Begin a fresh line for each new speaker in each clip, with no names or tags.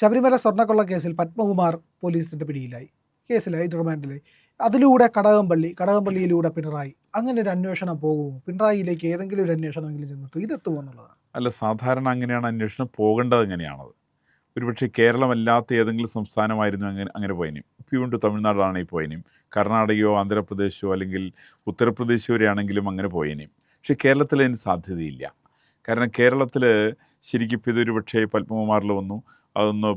ശബരിമല സ്വർണക്കൊള്ള കേസിൽ പത്മകുമാർ പോലീസിന്റെ പിടിയിലായി. കേസിലായി റിമാൻഡിലായി. അതിലൂടെ കടകംപള്ളി കടകംപള്ളിയിലൂടെ പിണറായി. അങ്ങനെ ഒരു അന്വേഷണം പോകുമോ? പിണറായിയിലേക്ക് ഏതെങ്കിലും ഒരു അന്വേഷണമെങ്കിലും ചെന്നെത്തും ഇതെത്തുമോ എന്നുള്ളതാണ്.
അല്ല സാധാരണ അങ്ങനെയാണ് അന്വേഷണം പോകേണ്ടത് എങ്ങനെയാണത്? ഒരുപക്ഷെ കേരളമല്ലാത്ത ഏതെങ്കിലും സംസ്ഥാനമായിരുന്നു അങ്ങനെ അങ്ങനെ പോയനും. പ്യൂൺ ടു തമിഴ്നാടാണ് ഈ പോയനും. കർണാടകയോ ആന്ധ്രാപ്രദേശോ അല്ലെങ്കിൽ ഉത്തർപ്രദേശോ വരെയാണെങ്കിലും അങ്ങനെ പോയനും. പക്ഷേ കേരളത്തിൽ അതിന് സാധ്യതയില്ല. കാരണം കേരളത്തിൽ ശരിക്കും ഇതൊരു പക്ഷേ പത്മകുമാറിൽ വന്നു. അതൊന്ന്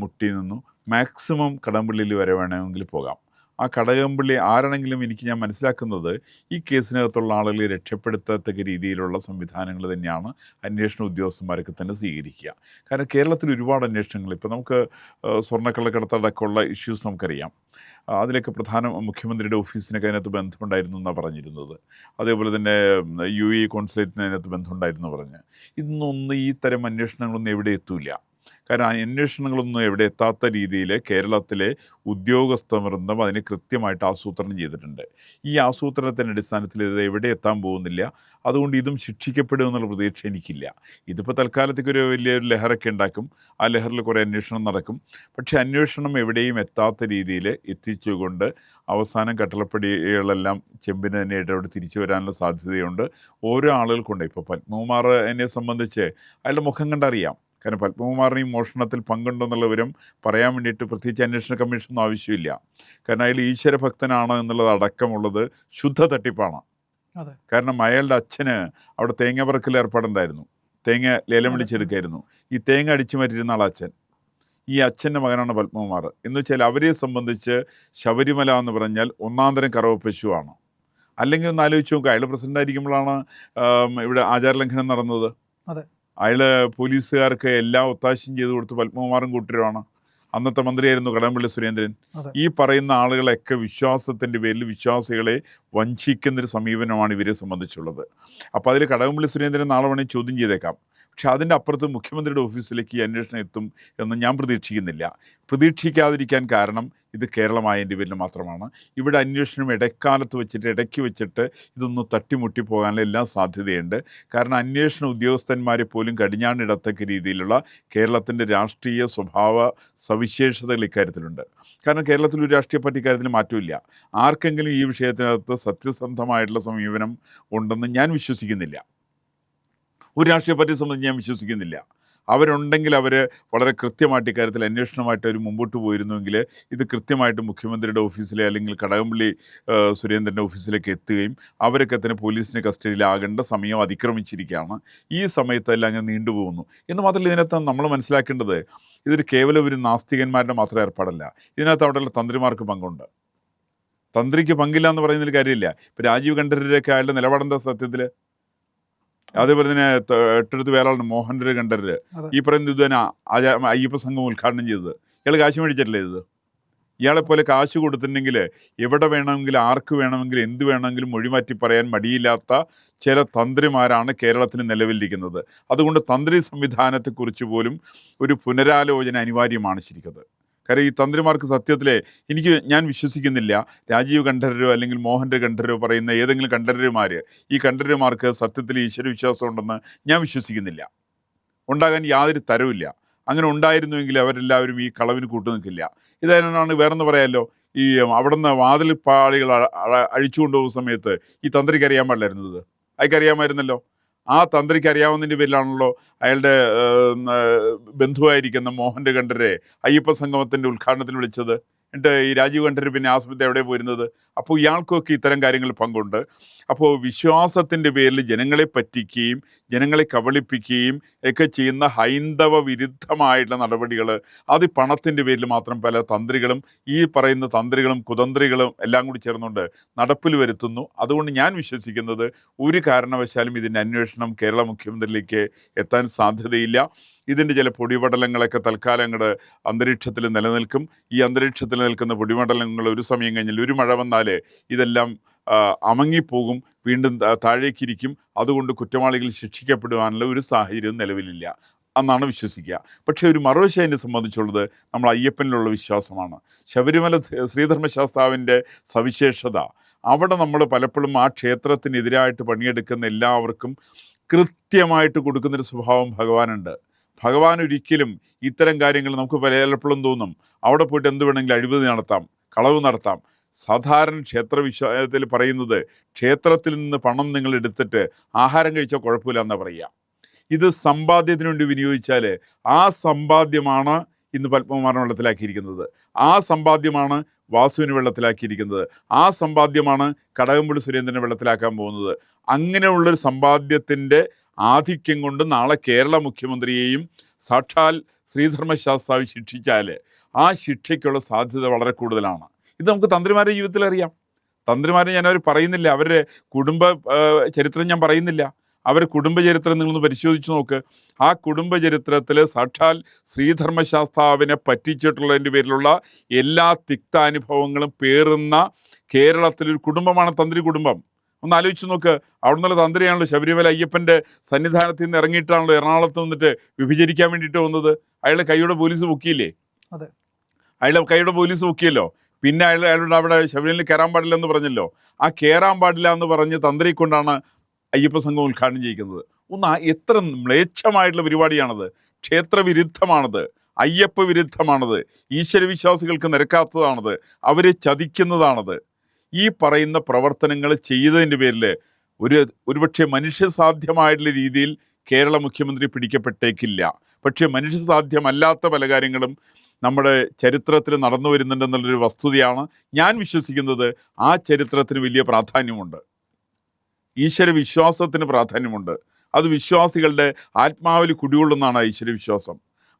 മുട്ടി നിന്നു. മാക്സിമം കടമ്പള്ളിയിൽ വരെ വേണമെങ്കിൽ പോകാം. ആ കടകംപള്ളി ആരാണെങ്കിലും എനിക്ക് ഞാൻ മനസ്സിലാക്കുന്നത് ഈ കേസിനകത്തുള്ള ആളുകളെ രക്ഷപ്പെടുത്തത്തക്ക രീതിയിലുള്ള സംവിധാനങ്ങൾ തന്നെയാണ് അന്വേഷണ ഉദ്യോഗസ്ഥന്മാരൊക്കെ തന്നെ സ്വീകരിക്കുക. കാരണം കേരളത്തിൽ ഒരുപാട് അന്വേഷണങ്ങൾ. ഇപ്പോൾ നമുക്ക് സ്വർണക്കള്ളക്കടത്തടക്കമുള്ള ഇഷ്യൂസ് നമുക്കറിയാം. അതിലൊക്കെ പ്രധാന മുഖ്യമന്ത്രിയുടെ ഓഫീസിനൊക്കെ അതിനകത്ത് ബന്ധമുണ്ടായിരുന്നു എന്നാണ് പറഞ്ഞിരുന്നത്. അതേപോലെ തന്നെ യു എ കോൺസുലേറ്റിന് അതിനകത്ത് ബന്ധമുണ്ടായിരുന്നു പറഞ്ഞ്. ഇന്നൊന്നും ഈ തരം അന്വേഷണങ്ങളൊന്നും എവിടെ എത്തൂല. കാരണം അന്വേഷണങ്ങളൊന്നും എവിടെ എത്താത്ത രീതിയിൽ കേരളത്തിലെ ഉദ്യോഗസ്ഥ വൃന്ദം അതിനെ കൃത്യമായിട്ട് ആസൂത്രണം ചെയ്തിട്ടുണ്ട്. ഈ ആസൂത്രണത്തിന്റെ അടിസ്ഥാനത്തിൽ ഇത് എവിടെ എത്താൻ പോകുന്നില്ല അതുകൊണ്ട് ഇതും ശിക്ഷിക്കപ്പെടും എന്നുള്ള പ്രതീക്ഷ എനിക്കില്ല. ഇതിപ്പോൾ തൽക്കാലത്തേക്ക് ഒരു വലിയൊരു ലഹറൊക്കെ ഉണ്ടാക്കും ആ ലഹറിൽ കുറേ അന്വേഷണം നടക്കും. പക്ഷേ അന്വേഷണം എവിടെയും എത്താത്ത രീതിയിൽ എത്തിച്ചുകൊണ്ട് അവസാനം കട്ടളപ്പടികളെല്ലാം ചെമ്പിന് തന്നെ ഇടപെട്ട് തിരിച്ചു വരാനുള്ള സാധ്യതയുണ്ട്. ഓരോ ആളുകൾക്കുണ്ട് ഇപ്പോൾ പത്മകുമാർ എന്നെ സംബന്ധിച്ച് അയാളുടെ മുഖം കണ്ടറിയാം. കാരണം പത്മകുമാറിന് ഈ മോഷണത്തിൽ പങ്കുണ്ടെന്നുള്ള വിവരം പറയാൻ വേണ്ടിയിട്ട് പ്രത്യേകിച്ച് അന്വേഷണ കമ്മീഷനൊന്നും ആവശ്യമില്ല. കാരണം അയാൾ ഈശ്വരഭക്തനാണ് എന്നുള്ളത് അടക്കമുള്ളത് ശുദ്ധ തട്ടിപ്പാണ്. കാരണം അയാളുടെ അച്ഛന് അവിടെ തേങ്ങ പറക്കൽ ഏർപ്പാടുണ്ടായിരുന്നു. തേങ്ങ ലേലം. വിളിച്ചെടുക്കായിരുന്നു. ഈ തേങ്ങ അടിച്ചു മാറ്റിയിരുന്ന ആൾ അച്ഛൻ. ഈ അച്ഛന്റെ മകനാണ് പത്മകുമാർ. എന്ന് വെച്ചാൽ അവരെ സംബന്ധിച്ച് ശബരിമല എന്ന് പറഞ്ഞാൽ ഒന്നാം തരം കറവ പശുവാണ് അല്ലെങ്കിൽ ഒന്ന് ആലോചിച്ച് നോക്കുക അയാൾ പ്രസിഡന്റ് ആയിരിക്കുമ്പോഴാണ് ഇവിടെ ആചാരലംഘനം നടന്നത്. അയാൾ പോലീസുകാർക്ക് എല്ലാ ഒത്താശയും ചെയ്തു കൊടുത്ത് പത്മകുമാറും കൂട്ടരുമാണ് അന്നത്തെ മന്ത്രിയായിരുന്നു കടമ്പള്ളി സുരേന്ദ്രൻ. ഈ പറയുന്ന ആളുകളൊക്കെ വിശ്വാസത്തിന്റെ പേരിൽ വിശ്വാസികളെ വഞ്ചിക്കുന്നൊരു സമീപനമാണ് ഇവരെ സംബന്ധിച്ചുള്ളത്. അപ്പോൾ അതിൽ കടകംപള്ളി സുരേന്ദ്രൻ നാളെ വേണമെങ്കിൽ ചോദ്യം ചെയ്തേക്കാം. പക്ഷെ അതിന്റെ അപ്പുറത്ത് മുഖ്യമന്ത്രിയുടെ ഓഫീസിലേക്ക് ഈ അന്വേഷണം എത്തും എന്ന് ഞാൻ പ്രതീക്ഷിക്കുന്നില്ല. പ്രതീക്ഷിക്കാതിരിക്കാൻ കാരണം ഇത് കേരളമായതിന്റെ പേരിൽ മാത്രമാണ്. ഇവിടെ അന്വേഷണം ഇടക്കാലത്ത് വെച്ചിട്ട് ഇടയ്ക്ക് വെച്ചിട്ട് ഇതൊന്ന് തട്ടിമുട്ടി പോകാനുള്ള എല്ലാ സാധ്യതയുണ്ട്. കാരണം അന്വേഷണ ഉദ്യോഗസ്ഥന്മാരെ പോലും കടിഞ്ഞാണിടത്തക്ക രീതിയിലുള്ള കേരളത്തിന്റെ രാഷ്ട്രീയ സ്വഭാവ സവിശേഷതകൾ ഇക്കാര്യത്തിലുണ്ട്. കാരണം കേരളത്തിൽ ഒരു രാഷ്ട്രീയ പാർട്ടി കാര്യത്തിൽ മാറ്റമില്ല. ആർക്കെങ്കിലും ഈ വിഷയത്തിനകത്ത് സത്യസന്ധമായിട്ടുള്ള സമീപനം ഉണ്ടെന്ന് ഞാൻ വിശ്വസിക്കുന്നില്ല. ഒരു രാഷ്ട്രീയ പാർട്ടിയെ സംബന്ധിച്ച് ഞാൻ വിശ്വസിക്കുന്നില്ല. അവരുണ്ടെങ്കിൽ അവർ വളരെ കൃത്യമായിട്ട് ഇക്കാര്യത്തിൽ അന്വേഷണമായിട്ട് അവർ മുമ്പോട്ട് പോയിരുന്നുവെങ്കിൽ ഇത് കൃത്യമായിട്ട് മുഖ്യമന്ത്രിയുടെ ഓഫീസിലെ അല്ലെങ്കിൽ കടകംപള്ളി സുരേന്ദ്രന്റെ ഓഫീസിലേക്ക് എത്തുകയും അവരൊക്കെ തന്നെ പോലീസിന്റെ കസ്റ്റഡിയിലാകേണ്ട സമയം അതിക്രമിച്ചിരിക്കുകയാണ്. ഈ സമയത്തെല്ലാം അങ്ങനെ നീണ്ടുപോകുന്നു. എന്ന് മാത്രമല്ല ഇതിനകത്ത് നമ്മൾ മനസ്സിലാക്കേണ്ടത് ഇതൊരു കേവലം ഒരു നാസ്തികന്മാരുടെ മാത്രം ഏർപ്പാടല്ല. ഇതിനകത്ത് അവിടെയുള്ള തന്ത്രിമാർക്ക് പങ്കുണ്ട്. തന്ത്രിക്ക് പങ്കില്ല എന്ന് പറയുന്നതിൽ കാര്യമില്ല. ഇപ്പം രാജീവ് കണ്ഠരരൊക്കെ അയാളുടെ നിലപാടെന്താ സത്യത്തിൽ അതേപോലെ തന്നെ എട്ടടുത്ത് ആളുണ്ട് മോഹൻഡര് കണ്ഠരര് ഈ പറയുന്ന ഇതുതന്നെ അയ്യപ്പ സംഘം ഉദ്ഘാടനം ചെയ്തത്. ഇയാൾ കാശ് മേടിച്ചിട്ടില്ലേ ഇത്? ഇയാളെ പോലെ കാശ് കൊടുത്തിട്ടുണ്ടെങ്കിൽ എവിടെ വേണമെങ്കിലും ആർക്ക് വേണമെങ്കിലും എന്ത് വേണമെങ്കിലും മൊഴിമാറ്റി പറയാൻ മടിയില്ലാത്ത ചില തന്ത്രിമാരാണ് കേരളത്തിൽ നിലവിലിരിക്കുന്നത്. അതുകൊണ്ട് തന്ത്രി സംവിധാനത്തെക്കുറിച്ച് പോലും ഒരു പുനരാലോചന അനിവാര്യമാണ് ശരിക്കത്. കാരണം ഈ തന്ത്രിമാർക്ക് സത്യത്തിലെ എനിക്ക് ഞാൻ വിശ്വസിക്കുന്നില്ല. രാജീവ് കണ്ഠരരോ അല്ലെങ്കിൽ മോഹന്റെ കണ്ഠരോ പറയുന്ന ഏതെങ്കിലും കണ്ഠരമാർ ഈ കണ്ഠരന്മാർക്ക് സത്യത്തിൽ ഈശ്വര വിശ്വാസം ഉണ്ടെന്ന് ഞാൻ വിശ്വസിക്കുന്നില്ല. ഉണ്ടാകാൻ യാതൊരു തരവുമില്ല. അങ്ങനെ ഉണ്ടായിരുന്നുവെങ്കിൽ അവരെല്ലാവരും ഈ കളവിന് കൂട്ടു നിൽക്കില്ല. ഇതായിരുന്നാണ് വേറൊന്ന് പറയാമല്ലോ ഈ അവിടുന്ന് വാതിൽ പാളികൾ അഴിച്ചുകൊണ്ടുപോകുന്ന സമയത്ത് ഈ തന്ത്രിക്ക് അറിയാൻ പാടില്ലായിരുന്നത്. അയക്കറിയാമായിരുന്നല്ലോ ആ തന്ത്രിക്ക് അറിയാവുന്നതിന്റെ പേരിലാണല്ലോ അയാളുടെ ബന്ധുവായിരിക്കുന്ന മോഹന്റെ കണ്ഠരെ അയ്യപ്പ സംഗമത്തിന്റെ ഉദ്ഘാടനത്തിൽ വിളിച്ചത്. എന്നിട്ട് ഈ രാജീവ് കണ്ഠര് പിന്നെ ആശുപത്രി എവിടെ പോയിരുന്നത്? അപ്പോൾ ഇയാൾക്കൊക്കെ ഇത്തരം കാര്യങ്ങൾ പങ്കുണ്ട്. അപ്പോൾ വിശ്വാസത്തിന്റെ പേരിൽ ജനങ്ങളെ പറ്റിക്കുകയും ജനങ്ങളെ കബളിപ്പിക്കുകയും ഒക്കെ ചെയ്യുന്ന ഹൈന്ദവ വിരുദ്ധമായിട്ടുള്ള നടപടികൾ. അത് പണത്തിന്റെ പേരിൽ മാത്രം പല തന്ത്രികളും ഈ പറയുന്ന തന്ത്രികളും കുതന്ത്രികളും എല്ലാം കൂടി ചേർന്നുകൊണ്ട് നടപ്പിൽ വരുത്തുന്നു. അതുകൊണ്ട് ഞാൻ വിശ്വസിക്കുന്നത് ഒരു കാരണവശാലും ഇതിന്റെ അന്വേഷണം കേരള മുഖ്യമന്ത്രിയിലേക്ക് എത്താൻ സാധ്യതയില്ല. ഇതിന്റെ ചില പൊടിപടലങ്ങളൊക്കെ തൽക്കാലം അങ്ങോട്ട് അന്തരീക്ഷത്തിൽ നിലനിൽക്കും. ഈ അന്തരീക്ഷത്തിൽ നിൽക്കുന്ന പൊടിപടലങ്ങൾ ഒരു സമയം കഴിഞ്ഞാൽ ഒരു മഴ വന്നാൽ ഇതെല്ലാം അമങ്ങിപ്പോകും വീണ്ടും താഴേക്കിരിക്കും. അതുകൊണ്ട് കുറ്റവാളികൾ ശിക്ഷിക്കപ്പെടുവാനുള്ള ഒരു സാഹചര്യം നിലവിലില്ല എന്നാണ് വിശ്വസിക്കുക. പക്ഷേ ഒരു മറുവശേനെ സംബന്ധിച്ചുള്ളത് നമ്മൾ അയ്യപ്പനിലുള്ള വിശ്വാസമാണ്. ശബരിമല ശ്രീധർമ്മശാസ്താവിന്റെ സവിശേഷത. അവിടെ നമ്മൾ പലപ്പോഴും ആ ക്ഷേത്രത്തിനെതിരായിട്ട് പണിയെടുക്കുന്ന എല്ലാവർക്കും കൃത്യമായിട്ട് കൊടുക്കുന്നൊരു സ്വഭാവം ഭഗവാനുണ്ട്. ഭഗവാൻ ഒരിക്കലും ഇത്തരം കാര്യങ്ങൾ നമുക്ക് പലപ്പോഴും തോന്നും. അവിടെ പോയിട്ട് എന്ത് വേണമെങ്കിലും അഴിമതി നടത്താം കളവ് നടത്താം. സാധാരണ ക്ഷേത്ര വിശ്വാസത്തിൽ പറയുന്നത് ക്ഷേത്രത്തിൽ നിന്ന് പണം നിങ്ങൾ എടുത്തിട്ട് ആഹാരം കഴിച്ചാൽ കുഴപ്പമില്ല എന്നാ പറയുക. ഇത് സമ്പാദ്യത്തിന് വേണ്ടി വിനിയോഗിച്ചാൽ ആ സമ്പാദ്യമാണ് ഇന്ന് പത്മകുമാരൻ വെള്ളത്തിലാക്കിയിരിക്കുന്നത്. ആ സമ്പാദ്യമാണ് വാസുവിന് വെള്ളത്തിലാക്കിയിരിക്കുന്നത്. ആ സമ്പാദ്യമാണ് കടകംപള്ളി സുരേന്ദ്രനെ വെള്ളത്തിലാക്കാൻ പോകുന്നത്. അങ്ങനെയുള്ളൊരു സമ്പാദ്യത്തിന്റെ ആധിക്യം കൊണ്ട് നാളെ കേരള മുഖ്യമന്ത്രിയെയും സാക്ഷാൽ ശ്രീധർമ്മശാസ്ത്രാവ് ശിക്ഷിച്ചാൽ ആ ശിക്ഷയ്ക്കുള്ള സാധ്യത വളരെ കൂടുതലാണ്. ഇത് നമുക്ക് തന്ത്രിമാരുടെ ജീവിതത്തിൽ അറിയാം. തന്ത്രിമാരെ ഞാൻ അവർ പറയുന്നില്ല. അവരുടെ കുടുംബ ചരിത്രം ഞാൻ പറയുന്നില്ല. അവരുടെ കുടുംബചരിത്രം നിങ്ങളൊന്ന് പരിശോധിച്ച് നോക്ക്. ആ കുടുംബചരിത്രത്തിൽ സാക്ഷാൽ ശ്രീധർമ്മശാസ്താവിനെ പറ്റിച്ചിട്ടുള്ളതിന്റെ പേരിലുള്ള എല്ലാ തിക്താനുഭവങ്ങളും പേറുന്ന കേരളത്തിലൊരു കുടുംബമാണ് തന്ത്രി കുടുംബം. ഒന്ന് ആലോചിച്ച് നോക്ക്. അവിടെ നിന്നുള്ള തന്ത്രിയാണല്ലോ ശബരിമല അയ്യപ്പന്റെ സന്നിധാനത്തിൽ നിന്ന് ഇറങ്ങിയിട്ടാണല്ലോ എറണാകുളത്ത് വന്നിട്ട് വിഭജിക്കാൻ വേണ്ടിയിട്ട് വന്നത്. അയാളെ കൈയോടെ പോലീസ് പൊക്കിയില്ലേ?
അതെ.
അയാളെ കൈയോടെ പോലീസ് പൊക്കിയല്ലോ? പിന്നെ അയാൾ അയാളുടെ അവിടെ ശബരിമലയിൽ കയറാൻ പാടില്ല എന്ന് പറഞ്ഞല്ലോ. ആ കയറാൻ പാടില്ല എന്ന് പറഞ്ഞ് തന്ത്രി കൊണ്ടാണ് അയ്യപ്പ സംഘം ഉദ്ഘാടനം ചെയ്യിക്കുന്നത്. ഒന്ന് എത്ര മ്ലേച്ഛമായിട്ടുള്ള പരിപാടിയാണത്. ക്ഷേത്രവിരുദ്ധമാണത് അയ്യപ്പ വിരുദ്ധമാണത്. ഈശ്വരവിശ്വാസികൾക്ക് നിരക്കാത്തതാണത്. അവരെ ചതിക്കുന്നതാണത്. ഈ പറയുന്ന പ്രവർത്തനങ്ങൾ ചെയ്തതിന്റെ പേരിൽ ഒരു ഒരുപക്ഷെ മനുഷ്യസാധ്യമായിട്ടുള്ള രീതിയിൽ കേരള മുഖ്യമന്ത്രി പിടിക്കപ്പെട്ടേക്കില്ല. പക്ഷേ മനുഷ്യസാധ്യമല്ലാത്ത പല കാര്യങ്ങളും നമ്മുടെ ചരിത്രത്തിൽ നടന്നു വരുന്നുണ്ടെന്നുള്ളൊരു വസ്തുതയാണ് ഞാൻ വിശ്വസിക്കുന്നത്. ആ ചരിത്രത്തിന് വലിയ പ്രാധാന്യമുണ്ട്. ഈശ്വര വിശ്വാസത്തിന് പ്രാധാന്യമുണ്ട്. അത് വിശ്വാസികളുടെ ആത്മാവിൽ കുടികൊള്ളുന്നതാണ് ഈശ്വര വിശ്വാസം.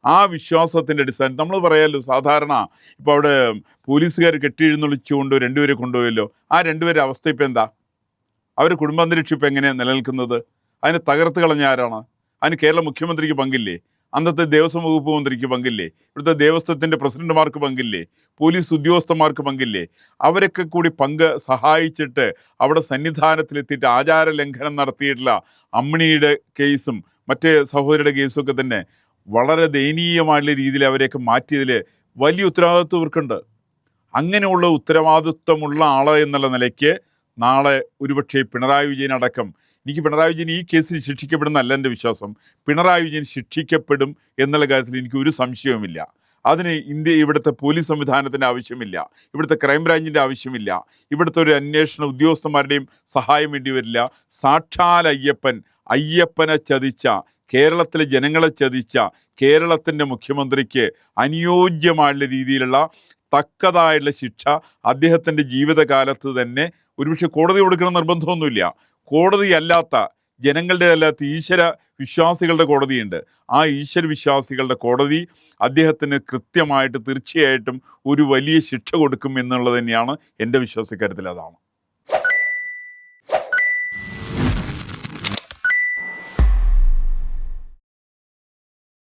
ആ വിശ്വാസത്തിന്റെ അടിസ്ഥാനം നമ്മൾ പറയാമല്ലോ സാധാരണ ഇപ്പോൾ അവിടെ പോലീസുകാർ കെട്ടിയെഴുന്നള്ളിച്ചുകൊണ്ട് രണ്ടുപേരെ കൊണ്ടുപോയല്ലോ. ആ രണ്ടുപേരുടെ അവസ്ഥ ഇപ്പം എന്താ? അവർ കുടുംബാന്തരീക്ഷം ഇപ്പം എങ്ങനെയാണ് നിലനിൽക്കുന്നത്? അതിനെ തകർത്ത് കളഞ്ഞ ആരാണ്? അതിന് കേരള മുഖ്യമന്ത്രിക്ക് പങ്കില്ലേ? അന്നത്തെ ദേവസ്വം വകുപ്പ് മന്ത്രിക്ക് പങ്കില്ലേ? ഇവിടുത്തെ ദേവസ്വത്തിന്റെ പ്രസിഡന്റുമാർക്ക് പങ്കില്ലേ? പോലീസ് ഉദ്യോഗസ്ഥന്മാർക്ക് പങ്കില്ലേ? അവരൊക്കെ കൂടി പങ്ക് സഹായിച്ചിട്ട് അവിടെ സന്നിധാനത്തിലെത്തിയിട്ട് ആചാര ലംഘനം നടത്തിയിട്ടുള്ള അമ്മിണിയുടെ കേസും മറ്റേ സഹോദരിയുടെ കേസും ഒക്കെ തന്നെ വളരെ ദയനീയമായിട്ടുള്ള രീതിയിൽ അവരെയൊക്കെ മാറ്റിയതിൽ വലിയ ഉത്തരവാദിത്വം ഇവർക്കുണ്ട്. അങ്ങനെയുള്ള ഉത്തരവാദിത്വമുള്ള ആൾ എന്നുള്ള നിലയ്ക്ക് നാളെ ഒരുപക്ഷെ പിണറായി വിജയൻ അടക്കം എനിക്ക് പിണറായി വിജയൻ ഈ കേസിൽ ശിക്ഷിക്കപ്പെടുന്നല്ല എന്റെ വിശ്വാസം. പിണറായി വിജയൻ ശിക്ഷിക്കപ്പെടും എന്നുള്ള കാര്യത്തിൽ എനിക്ക് ഒരു സംശയവുമില്ല. അതിന് ഇന്ത്യ ഇവിടുത്തെ പോലീസ് സംവിധാനത്തിന്റെ ആവശ്യമില്ല. ഇവിടുത്തെ ക്രൈംബ്രാഞ്ചിന്റെ ആവശ്യമില്ല. ഇവിടുത്തെ ഒരു അന്വേഷണ ഉദ്യോഗസ്ഥന്മാരുടെയും സഹായം വേണ്ടി വരില്ല. സാക്ഷാൽ അയ്യപ്പൻ അയ്യപ്പനെ ചതിച്ച കേരളത്തിലെ ജനങ്ങളെ ചതിച്ച കേരളത്തിന്റെ മുഖ്യമന്ത്രിക്ക് അനുയോജ്യമായുള്ള രീതിയിലുള്ള തക്കതായുള്ള ശിക്ഷ അദ്ദേഹത്തിന്റെ ജീവിതകാലത്ത് തന്നെ ഒരുപക്ഷെ കോടതി കൊടുക്കണം നിർബന്ധമൊന്നുമില്ല. കോടതി അല്ലാത്ത ജനങ്ങളുടെ അല്ലാത്ത ഈശ്വര വിശ്വാസികളുടെ കോടതിയുണ്ട്. ആ ഈശ്വര വിശ്വാസികളുടെ കോടതി അദ്ദേഹത്തിന് കൃത്യമായിട്ട് തീർച്ചയായിട്ടും ഒരു വലിയ ശിക്ഷ കൊടുക്കും എന്നുള്ളത് തന്നെയാണ് എന്റെ വിശ്വാസക്കാര്യത്തിൽ അതാണ്.